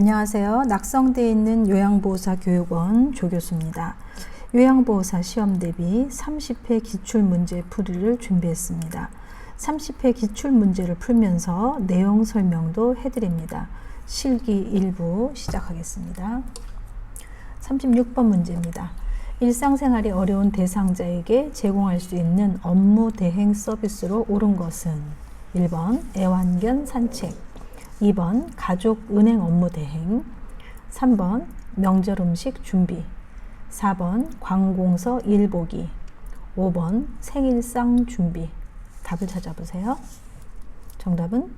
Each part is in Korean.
안녕하세요. 낙성대에 있는 요양보호사 교육원 조교수입니다. 요양보호사 시험 대비 30회 기출문제 풀이를 준비했습니다. 30회 기출문제를 풀면서 내용 설명도 해드립니다. 실기 일부 시작하겠습니다. 36번 문제입니다. 일상생활이 어려운 대상자에게 제공할 수 있는 업무 대행 서비스로 옳은 것은 1번 애완견 산책 2번 가족 은행 업무 대행 3번 명절 음식 준비 4번 관공서 일 보기 5번 생일상 준비 답을 찾아보세요. 정답은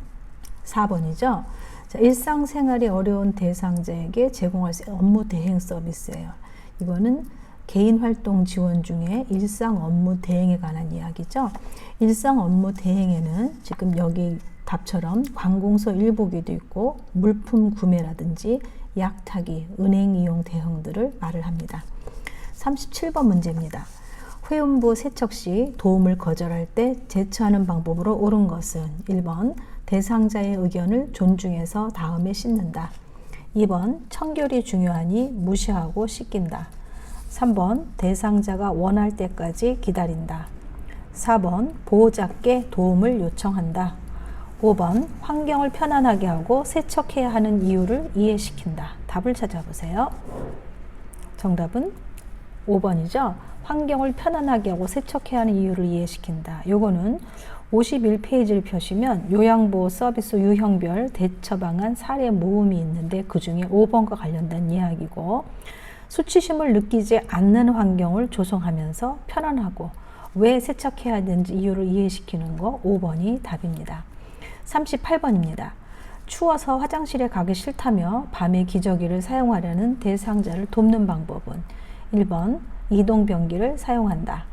4번이죠. 자, 일상생활이 어려운 대상자에게 제공할 업무 대행 서비스예요. 이거는 개인 활동 지원 중에 일상 업무 대행에 관한 이야기죠. 일상 업무 대행에는 지금 여기 답처럼 관공서 일보기도 있고 물품 구매라든지 약 타기, 은행 이용 대응들을 말을 합니다. 37번 문제입니다. 회원부 세척 시 도움을 거절할 때 제처하는 방법으로 옳은 것은 1번 대상자의 의견을 존중해서 다음에 씻는다. 2번 청결이 중요하니 무시하고 씻긴다. 3번 대상자가 원할 때까지 기다린다. 4번 보호자께 도움을 요청한다. 5번 환경을 편안하게 하고 세척해야 하는 이유를 이해시킨다. 답을 찾아보세요. 정답은 5번이죠. 환경을 편안하게 하고 세척해야 하는 이유를 이해시킨다. 요거는 51페이지를 펴시면 요양보호 서비스 유형별 대처 방안 사례 모음이 있는데 그 중에 5번과 관련된 이야기고 수치심을 느끼지 않는 환경을 조성하면서 편안하고 왜 세척해야 하는지 이유를 이해시키는 거 5번이 답입니다. 38번입니다. 추워서 화장실에 가기 싫다며 밤에 기저귀를 사용하려는 대상자를 돕는 방법은 1번 이동 변기를 사용한다.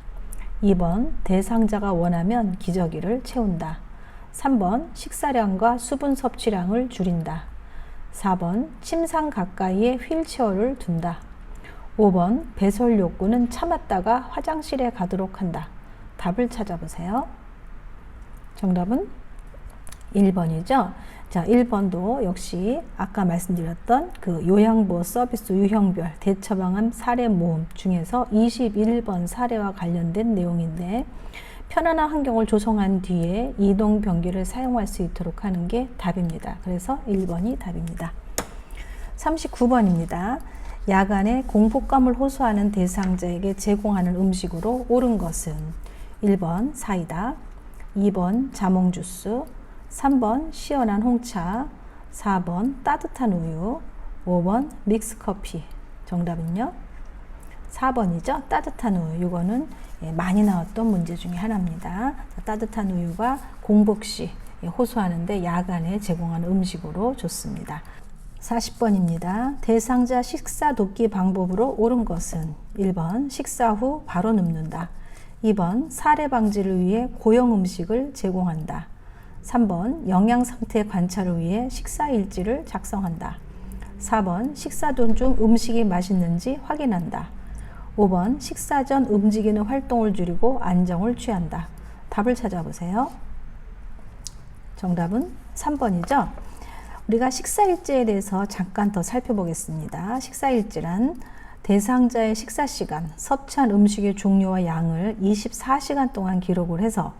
2번 대상자가 원하면 기저귀를 채운다. 3번 식사량과 수분 섭취량을 줄인다. 4번 침상 가까이에 휠체어를 둔다. 5번 배설 욕구는 참았다가 화장실에 가도록 한다. 답을 찾아보세요. 정답은 1번이죠. 자, 1번도 역시 아까 말씀드렸던 그 요양보호 서비스 유형별 대처 방안 사례 모음 중에서 21번 사례와 관련된 내용인데 편안한 환경을 조성한 뒤에 이동 변기를 사용할 수 있도록 하는 게 답입니다. 그래서 1번이 답입니다. 39번입니다. 야간에 공포감을 호소하는 대상자에게 제공하는 음식으로 옳은 것은 1번 사이다, 2번 자몽 주스, 3번 시원한 홍차, 4번 따뜻한 우유, 5번 믹스 커피. 정답은요? 4번이죠. 따뜻한 우유. 이거는 예, 많이 나왔던 문제 중에 하나입니다. 따뜻한 우유가 공복 시 예, 호소하는데 야간에 제공하는 음식으로 좋습니다. 40번입니다. 대상자 식사 돕기 방법으로 옳은 것은 1번 식사 후 바로 눕는다. 2번 사례 방지를 위해 고형 음식을 제공한다. 3번 영양 상태 관찰을 위해 식사 일지를 작성한다. 4번 식사 도중 음식이 맛있는지 확인한다. 5번 식사 전 움직이는 활동을 줄이고 안정을 취한다. 답을 찾아보세요. 정답은 3번이죠. 우리가 식사일지에 대해서 잠깐 더 살펴보겠습니다. 식사일지란 대상자의 식사 시간, 섭취한 음식의 종류와 양을 24시간 동안 기록을 해서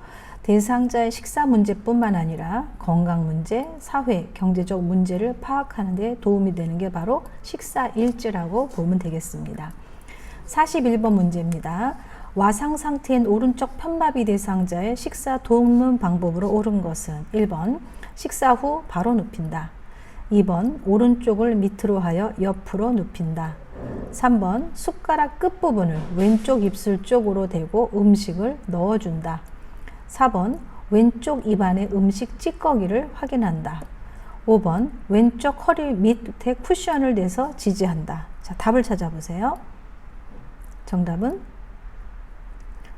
대상자의 식사 문제뿐만 아니라 건강 문제, 사회, 경제적 문제를 파악하는 데 도움이 되는 게 바로 식사 일지라고 보면 되겠습니다. 41번 문제입니다. 와상 상태인 오른쪽 편마비 대상자의 식사 돕는 방법으로 옳은 것은 1번 식사 후 바로 눕힌다. 2번 오른쪽을 밑으로 하여 옆으로 눕힌다. 3번 숟가락 끝부분을 왼쪽 입술 쪽으로 대고 음식을 넣어준다. 4번 왼쪽 입안의 음식 찌꺼기를 확인한다. 5번 왼쪽 허리 밑에 쿠션을 대서 지지한다. 자, 답을 찾아보세요. 정답은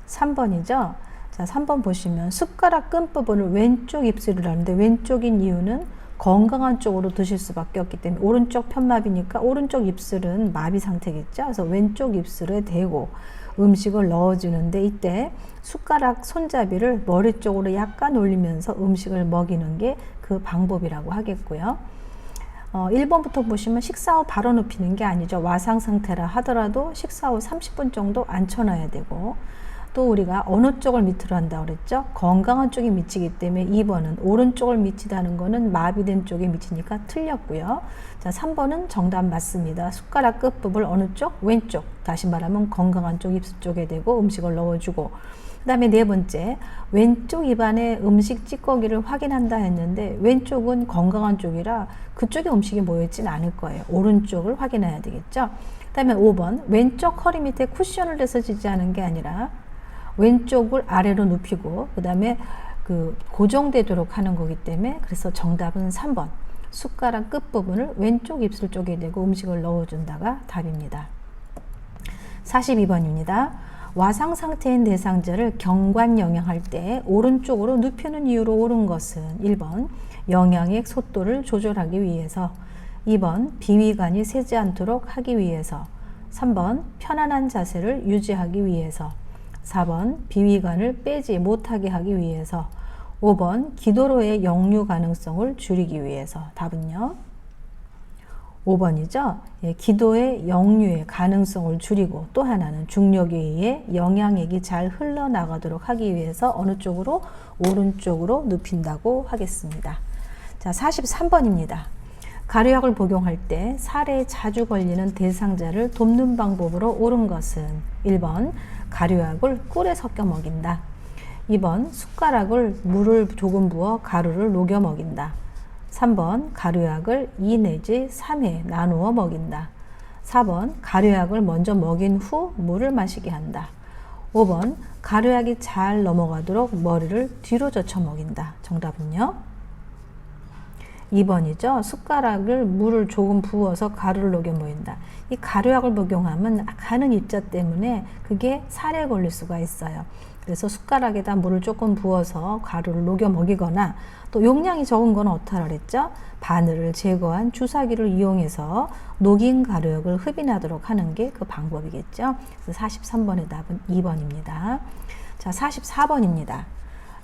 3번이죠. 자, 3번 보시면 숟가락 끝부분을 왼쪽 입술을 하는데 왼쪽인 이유는 건강한 쪽으로 드실 수밖에 없기 때문에 오른쪽 편마비니까 오른쪽 입술은 마비 상태겠죠. 그래서 왼쪽 입술에 대고 음식을 넣어주는데 이때 숟가락 손잡이를 머리 쪽으로 약간 올리면서 음식을 먹이는 게 그 방법이라고 하겠고요. 어, 1번부터 보시면 식사 후 바로 눕히는 게 아니죠. 와상 상태라 하더라도 식사 후 30분 정도 앉혀놔야 되고 또 우리가 어느 쪽을 밑으로 한다고 그랬죠? 건강한 쪽이 미치기 때문에 2번은 오른쪽을 미치다는 거는 마비된 쪽에 미치니까 틀렸고요. 자, 3번은 정답 맞습니다. 숟가락 끝부분을 어느 쪽? 왼쪽. 다시 말하면 건강한 쪽 입술 쪽에 대고 음식을 넣어주고 그 다음에 네 번째, 왼쪽 입안에 음식 찌꺼기를 확인한다 했는데 왼쪽은 건강한 쪽이라 그쪽에 음식이 모여있진 않을 거예요. 오른쪽을 확인해야 되겠죠. 그 다음에 5번, 왼쪽 허리 밑에 쿠션을 대서 지지하는 게 아니라 왼쪽을 아래로 눕히고 그 다음에 그 고정되도록 하는 거기 때문에 그래서 정답은 3번 숟가락 끝부분을 왼쪽 입술 쪽에 대고 음식을 넣어준다가 답입니다. 42번입니다. 와상 상태인 대상자를 경관 영양할 때 오른쪽으로 눕히는 이유로 옳은 것은 1번 영양액 속도를 조절하기 위해서 2번 비위관이 새지 않도록 하기 위해서 3번 편안한 자세를 유지하기 위해서 4번 비위관을 빼지 못하게 하기 위해서 5번 기도로의 역류 가능성을 줄이기 위해서 답은요. 5번이죠. 예, 기도의 역류의 가능성을 줄이고 또 하나는 중력에 의해 영양액이 잘 흘러나가도록 하기 위해서 어느 쪽으로 오른쪽으로 눕힌다고 하겠습니다. 자, 43번입니다. 가료약을 복용할 때 살에 자주 걸리는 대상자를 돕는 방법으로 옳은 것은 1번 가료약을 꿀에 섞여 먹인다. 2번 숟가락을 물을 조금 부어 가루를 녹여 먹인다. 3번 가루약을 2 내지 3회 나누어 먹인다. 4번 가루약을 먼저 먹인 후 물을 마시게 한다. 5번 가루약이 잘 넘어가도록 머리를 뒤로 젖혀 먹인다. 정답은요? 2번이죠. 숟가락을 물을 조금 부어서 가루를 녹여 모인다. 이 가루약을 복용하면 가는 입자 때문에 그게 살에 걸릴 수가 있어요. 그래서 숟가락에다 물을 조금 부어서 가루를 녹여 먹이거나 또 용량이 적은 건 어떡하라 그랬죠? 바늘을 제거한 주사기를 이용해서 녹인 가루약을 흡인하도록 하는 게 그 방법이겠죠. 그래서 43번의 답은 2번입니다. 자, 44번입니다.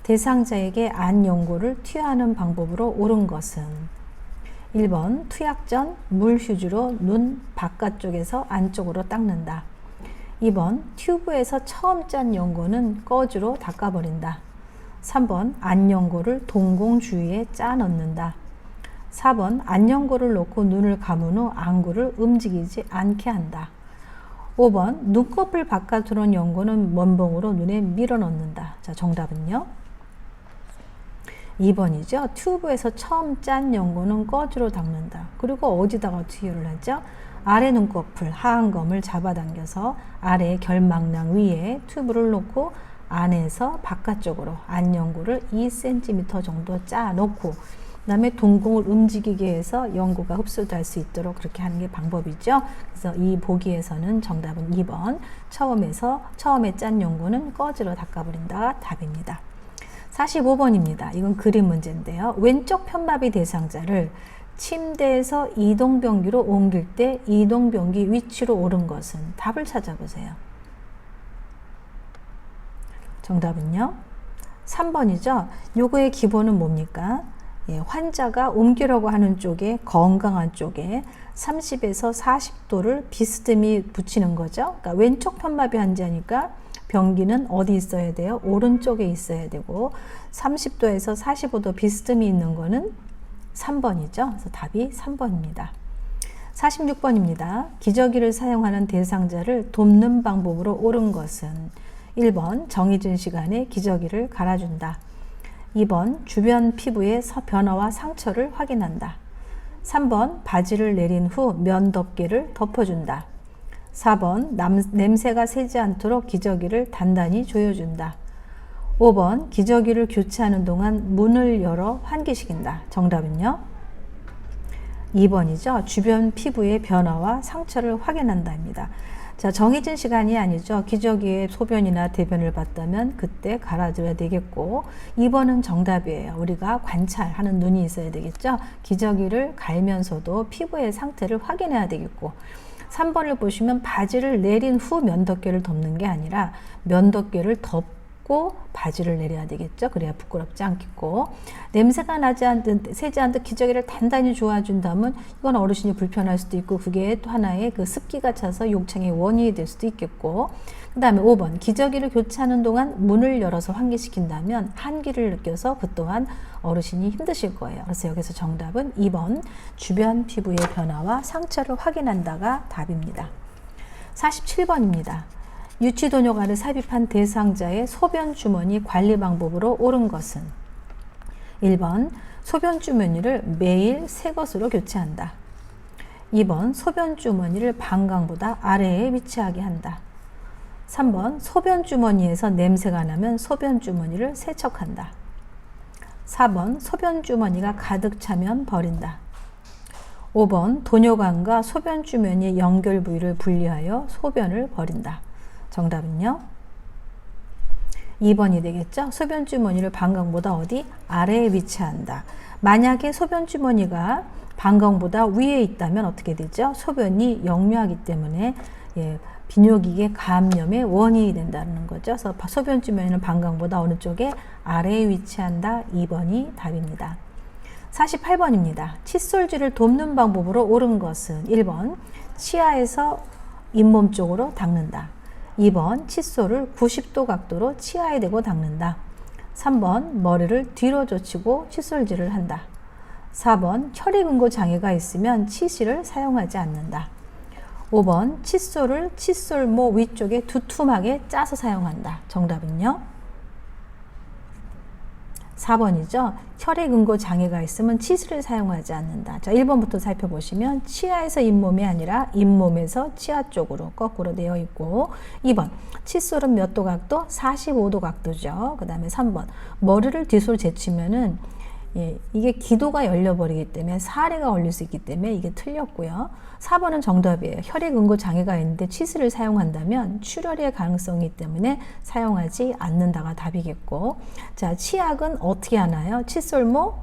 대상자에게 안 연고를 투여하는 방법으로 옳은 것은 1번 투약 전 물 휴지로 눈 바깥쪽에서 안쪽으로 닦는다. 2번 튜브에서 처음 짠 연고는 꺼주로 닦아버린다. 3번 안연고를 동공 주위에 짜 넣는다. 4번 안연고를 놓고 눈을 감은 후 안구를 움직이지 않게 한다. 5번 눈꺼풀 바깥으로 온 연고는 면봉으로 눈에 밀어 넣는다. 자, 정답은요? 2번이죠. 튜브에서 처음 짠 연고는 꺼주로 닦는다. 그리고 어디다가 투여를 하죠? 아래 눈꺼풀 하안검을 잡아당겨서 아래 결막낭 위에 튜브를 놓고 안에서 바깥쪽으로 안연고를 2cm 정도 짜 놓고 그다음에 동공을 움직이게 해서 연고가 흡수될 수 있도록 그렇게 하는 게 방법이죠. 그래서 이 보기에서는 정답은 2번 처음에서 처음에 짠 연고는 꺼지로 닦아버린다 답입니다. 45번입니다. 이건 그림 문제인데요. 왼쪽 편마비 대상자를 침대에서 이동변기로 옮길 때 이동변기 위치로 옳은 것은 답을 찾아보세요. 정답은요. 3번이죠. 요거의 기본은 뭡니까? 예, 환자가 옮기려고 하는 쪽에 건강한 쪽에 30에서 40도를 비스듬히 붙이는 거죠. 그러니까 왼쪽 편마비 환자니까 변기는 어디 있어야 돼요? 오른쪽에 있어야 되고 30도에서 45도 비스듬히 있는 거는 3번이죠. 그래서 답이 3번입니다. 46번입니다. 기저귀를 사용하는 대상자를 돕는 방법으로 옳은 것은 1번 정해진 시간에 기저귀를 갈아준다. 2번 주변 피부의 변화와 상처를 확인한다. 3번 바지를 내린 후 면 덮개를 덮어준다. 4번 남, 냄새가 새지 않도록 기저귀를 단단히 조여준다. 5번 기저귀를 교체하는 동안 문을 열어 환기시킨다. 정답은요? 2번이죠. 주변 피부의 변화와 상처를 확인한다입니다. 자, 정해진 시간이 아니죠. 기저귀에 소변이나 대변을 봤다면 그때 갈아줘야 되겠고 2번은 정답이에요. 우리가 관찰하는 눈이 있어야 되겠죠. 기저귀를 갈면서도 피부의 상태를 확인해야 되겠고 3번을 보시면 바지를 내린 후 면덮개를 덮는 게 아니라 면덮개를 덮입 고 바지를 내려야 되겠죠. 그래야 부끄럽지 않겠고 냄새가 나지 않듯 새지 않듯 기저귀를 단단히 조아준다면 이건 어르신이 불편할 수도 있고 그게 또 하나의 그 습기가 차서 욕창의 원인이 될 수도 있겠고 그 다음에 5번 기저귀를 교체하는 동안 문을 열어서 환기시킨다면 한기를 느껴서 그 또한 어르신이 힘드실 거예요. 그래서 여기서 정답은 2번 주변 피부의 변화와 상처를 확인한다가 답입니다. 47번입니다. 유치도뇨가를 삽입한 대상자의 소변 주머니 관리 방법으로 옳은 것은 1번 소변 주머니를 매일 새 것으로 교체한다. 2번 소변 주머니를 방광보다 아래에 위치하게 한다. 3번 소변 주머니에서 냄새가 나면 소변 주머니를 세척한다. 4번 소변 주머니가 가득 차면 버린다. 5번 도뇨관과 소변 주머니의 연결 부위를 분리하여 소변을 버린다. 정답은요? 2번이 되겠죠? 소변 주머니를 방광보다 어디? 아래에 위치한다. 만약에 소변 주머니가 방광보다 위에 있다면 어떻게 되죠? 소변이 역류하기 때문에 예, 비뇨기계 감염의 원인이 된다는 거죠. 그래서 소변 주머니는 방광보다 어느 쪽에 아래에 위치한다. 2번이 답입니다. 48번입니다. 칫솔질을 돕는 방법으로 옳은 것은 1번 치아에서 잇몸 쪽으로 닦는다. 2번 칫솔을 90도 각도로 치아에 대고 닦는다. 3번 머리를 뒤로 젖히고 칫솔질을 한다. 4번 혈액 응고 장애가 있으면 치실을 사용하지 않는다. 5번 칫솔을 칫솔모 위쪽에 두툼하게 짜서 사용한다. 정답은요? 4번이죠. 혈액 응고 장애가 있으면 치실을 사용하지 않는다. 자, 1번부터 살펴보시면 치아에서 잇몸이 아니라 잇몸에서 치아 쪽으로 거꾸로 되어 있고 2번 칫솔은 몇 도 각도? 45도 각도죠. 그 다음에 3번 머리를 뒤로 제치면은 예, 이게 기도가 열려버리기 때문에 사례가 걸릴 수 있기 때문에 이게 틀렸고요. 4번은 정답이에요. 혈액 응고 장애가 있는데 치스를 사용한다면 출혈의 가능성이 때문에 사용하지 않는다가 답이겠고 자 치약은 어떻게 하나요? 칫솔모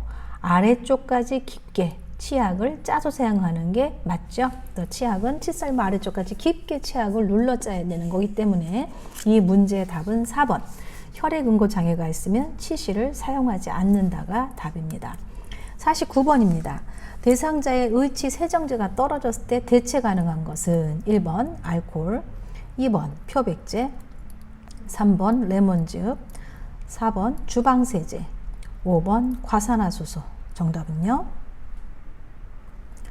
아래쪽까지 깊게 치약을 짜서 사용하는 게 맞죠? 또 치약은 칫솔모 아래쪽까지 깊게 치약을 눌러 짜야 되는 거기 때문에 이 문제의 답은 4번 혈액 응고 장애가 있으면 치실을 사용하지 않는다가 답입니다. 49번입니다. 대상자의 의치 세정제가 떨어졌을 때 대체 가능한 것은 1번 알코올, 2번 표백제, 3번 레몬즙, 4번 주방세제, 5번 과산화수소. 정답은요?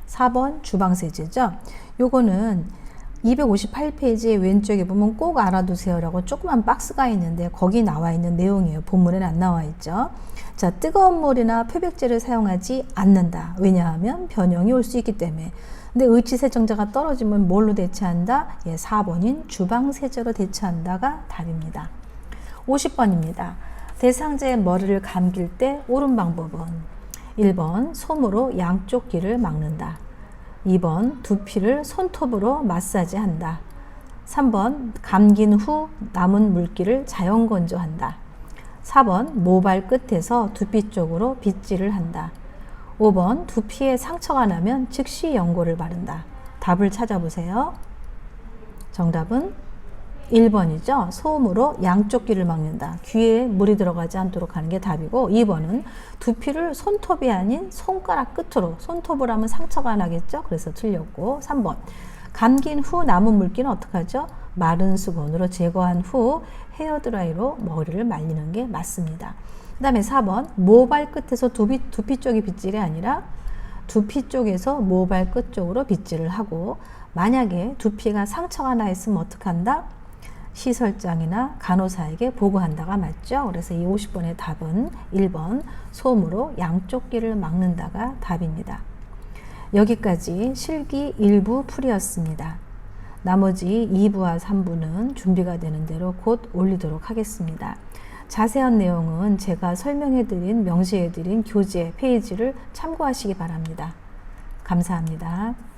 4번 주방세제죠. 요거는 258페이지 왼쪽에 보면 꼭 알아두세요라고 조그만 박스가 있는데 거기 나와 있는 내용이에요. 본문에는 안 나와 있죠. 자, 뜨거운 물이나 표백제를 사용하지 않는다. 왜냐하면 변형이 올 수 있기 때문에. 근데 의치세정제가 떨어지면 뭘로 대체한다? 예, 4번인 주방세제로 대체한다가 답입니다. 50번입니다. 대상자의 머리를 감길 때 옳은 방법은 1번 솜으로 양쪽 귀를 막는다. 2번 두피를 손톱으로 마사지한다. 3번 감긴 후 남은 물기를 자연 건조한다. 4번 모발 끝에서 두피 쪽으로 빗질을 한다. 5번 두피에 상처가 나면 즉시 연고를 바른다. 답을 찾아보세요. 정답은 1번이죠. 소음으로 양쪽 귀를 막는다. 귀에 물이 들어가지 않도록 하는 게 답이고 2번은 두피를 손톱이 아닌 손가락 끝으로 손톱을 하면 상처가 나겠죠. 그래서 틀렸고 3번 감긴 후 남은 물기는 어떻게 하죠? 마른 수건으로 제거한 후 헤어드라이로 머리를 말리는 게 맞습니다. 그 다음에 4번 모발 끝에서 두피, 두피 쪽이 빗질이 아니라 두피 쪽에서 모발 끝 쪽으로 빗질을 하고 만약에 두피가 상처가 나 있으면 어떻게 한다? 시설장이나 간호사에게 보고한다가 맞죠. 그래서 이 50번의 답은 1번 솜으로 양쪽 귀를 막는다가 답입니다. 여기까지 실기 일부 풀이었습니다. 나머지 2부와 3부는 준비가 되는 대로 곧 올리도록 하겠습니다. 자세한 내용은 제가 설명해드린, 명시해드린 교재 페이지를 참고하시기 바랍니다. 감사합니다.